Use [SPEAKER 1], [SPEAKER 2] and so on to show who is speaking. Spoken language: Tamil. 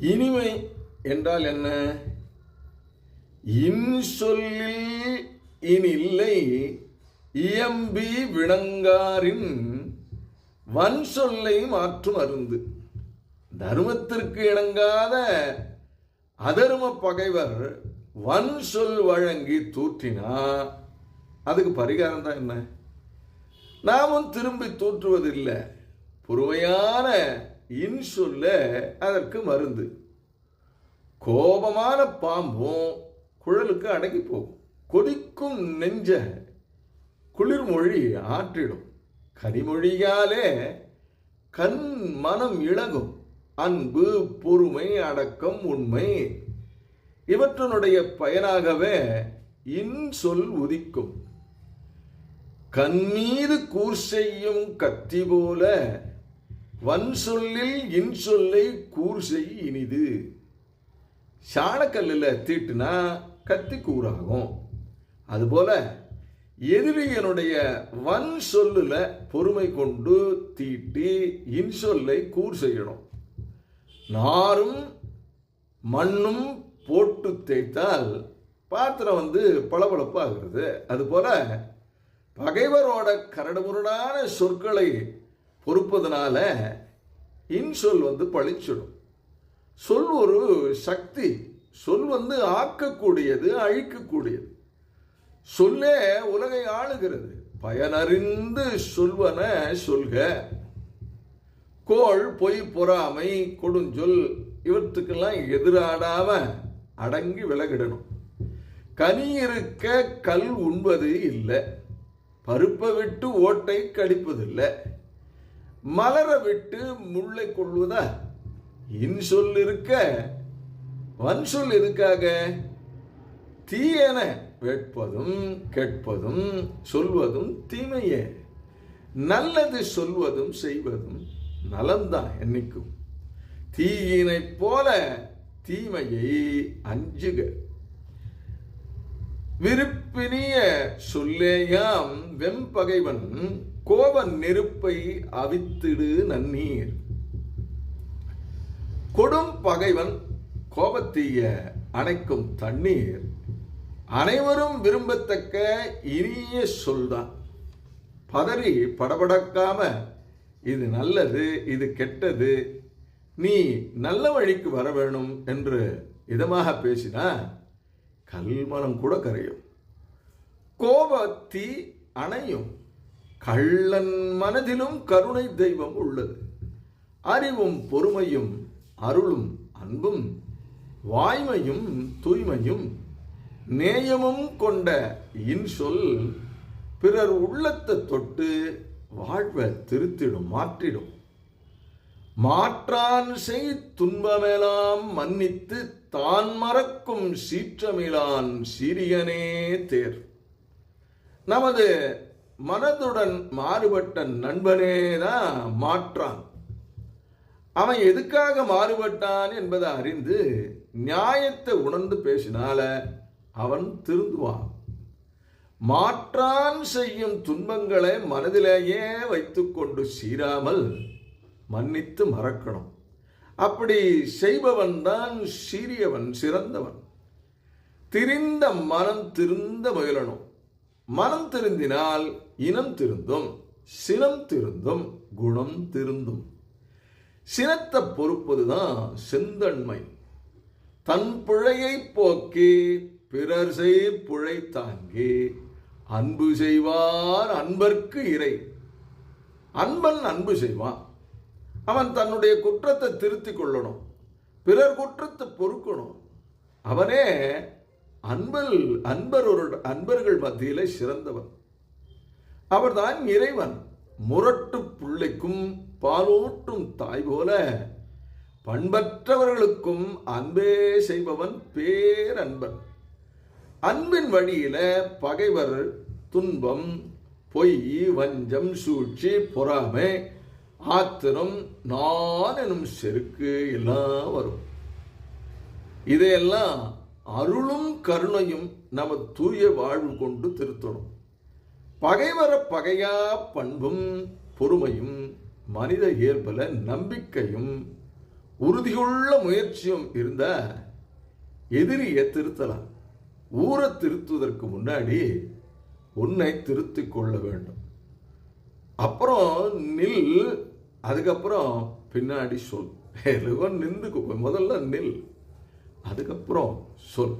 [SPEAKER 1] இனிமை என்றால் என்ன? இன்சொல்லில் இனில்லை இயம்பி விளங்காரின் வன் சொல்லை மாற்றும் அருந்து. தர்மத்திற்கு இணங்காத அதர்ம பகைவர் வன் சொல் வழங்கி தூற்றினா அதுக்கு பரிகாரம் தான் என்ன? நாமும் திரும்பி தூற்றுவதில்லை. பொறுமையான இன்சொல்ல அதற்கு மருந்து. கோபமான பாம்பும் குழலுக்கு அடங்கி போகும். கொதிக்கும் நெஞ்ச குளிர்மொழி ஆற்றிடும். கனிமொழியாலே கண் மனம் இழகும் அன்பு பொறுமை அடக்கம் உண்மை இவற்றினுடைய பயனாகவே இன்சொல் உதிக்கும். கண்மீது கூர் செய்யும் கத்தி போல வன் சொல்லில் இன்சொல்லை கூர் செய் இனிது. சாணக்கல்லில் தீட்டுனா கத்தி கூறாகும். அதுபோல எதிரியனுடைய வன் சொல்லுல பொறுமை கொண்டு தீட்டி இன்சொல்லை கூர் செய்யணும் நாரும் மண்ணும் போட்டு தேய்த்தால் பாத்திரம் வந்து பளபளப்பாகிறது. அதுபோல பகைவரோட கரடுமுரடான சொற்களை பொறுப்பதனால இன்சொல் வந்து பழிச்சிடும். சொல் ஒரு சக்தி. சொல் வந்து ஆக்கக்கூடியது அழிக்கக்கூடியது. சொல்லே உலகை ஆளுகிறது. பயனறிந்து சொல்வன சொல்க. கோள் பொய் பொறாமை கொடுஞ்சொல். இவற்றுக்கெல்லாம் எதிராடாம அடங்கி விலகிடணும். கனி இருக்க கல் உண்பது இல்லை. பருப்பை விட்டு ஓட்டை கடிப்பதில்லை. மலர விட்டு முல்லை கொள்வதா இன்சொல் இருக்க வன் சொல் தீயன வெட்பதும் கேட்பதும் சொல்வதும் தீமையே. நல்லது சொல்வதும் செய்வதும் நலம்தான் என்னைக்கும். தீயினைப் போல தீமையை அஞ்சுக. விருப்பினிய சொல்லேயாம் வெம்பகைவன் கோப நெருப்பை அவித்திடு நன்னீர். கொடும் பகைவன் கோபத்தீய அணைக்கும் தண்ணீர். அனைவரும் விரும்பத்தக்க இனிய சொல்தான். பதறி படபடக்காம இது நல்லது இது கெட்டது நீ நல்ல வழிக்கு வர வேணும் என்று இதமாக பேசினா கல்மனம் கூட கரையும். கோபத்தி அணையும். கள்ளன் மனதிலும் கருணை தெய்வம் உள்ளது. அறிவும் பொறுமையும் அருளும் அன்பும் வாய்மையும் தூய்மையும் நேயமும் கொண்ட இன்சொல் பிறர் உள்ளத்தை தொட்டு வாழ்வை திருத்திடும் மாற்றிடும். மாற்றான் செய் துன்பமெல்லாம் மன்னித்து தான் மறக்கும் சீற்றமிலான் சீரியனே தேர். நமது மனதுடன் மாறுபட்ட நண்பனே தான் மாற்றான். அவன் எதுக்காக மாறுபட்டான் என்பதை அறிந்து நியாயத்தை உணர்ந்து பேசினால அவன் திருந்துவான். மாற்றான் செய்யும் துன்பங்களை மனதிலேயே வைத்துக்கொண்டு சீராமல் மன்னித்து மறக்கணும். அப்படி செய்பவன் தான் சீரியவன் சிறந்தவன். திரிந்த மனம் திருந்த முயலணும். மனம் திருந்தினால் இனம் திருந்தும் சினம் திருந்தும் குணம் திருந்தும். சினத்தை பொறுப்பதுதான் செந்தன்மை. தன் பிழையை போக்கி பிறர் செய் புழை தாங்கி அன்பு செய்வார் அன்பர்க்கு இறை. அன்பன் அன்பு செய்வான். அவன் தன்னுடைய குற்றத்தை திருத்திக் கொள்ளணும். பிறர் குற்றத்தை பொறுக்கணும். அவனே அன்பில் அன்பர் ஒரு அன்பர்கள் மத்தியிலே சிறந்தவன். அவர்தான் இறைவன். முரட்டு பிள்ளைக்கும் பாலோட்டும் தாய் போல பண்பற்றவர்களுக்கும் அன்பே செய்பவன் பேரன்பன். அன்பின் வழியில பகைவர் துன்பம் பொய் வஞ்சம் சூழ்ச்சி பொறாமை ஆத்திரம் நான் எனும் செருக்கு எல்லாம் வரும். இதையெல்லாம் அருளும் கருணையும் நம்ம தூய வாழ்வு கொண்டு திருத்தணும். பகைவர பகையா பண்பும் பொறுமையும் மனித இயல்பில் நம்பிக்கையும் உறுதியுள்ள முயற்சியும் இருந்த எதிரியை திருத்தலாம். ஊரை திருத்துவதற்கு முன்னாடி உன்னை திருத்தி கொள்ள வேண்டும். அப்புறம் நில் அதுக்கப்புறம் பின்னாடி சொல். எதுவும் நின்று முதல்ல நில் அதுக்கப்புறம் சொல்.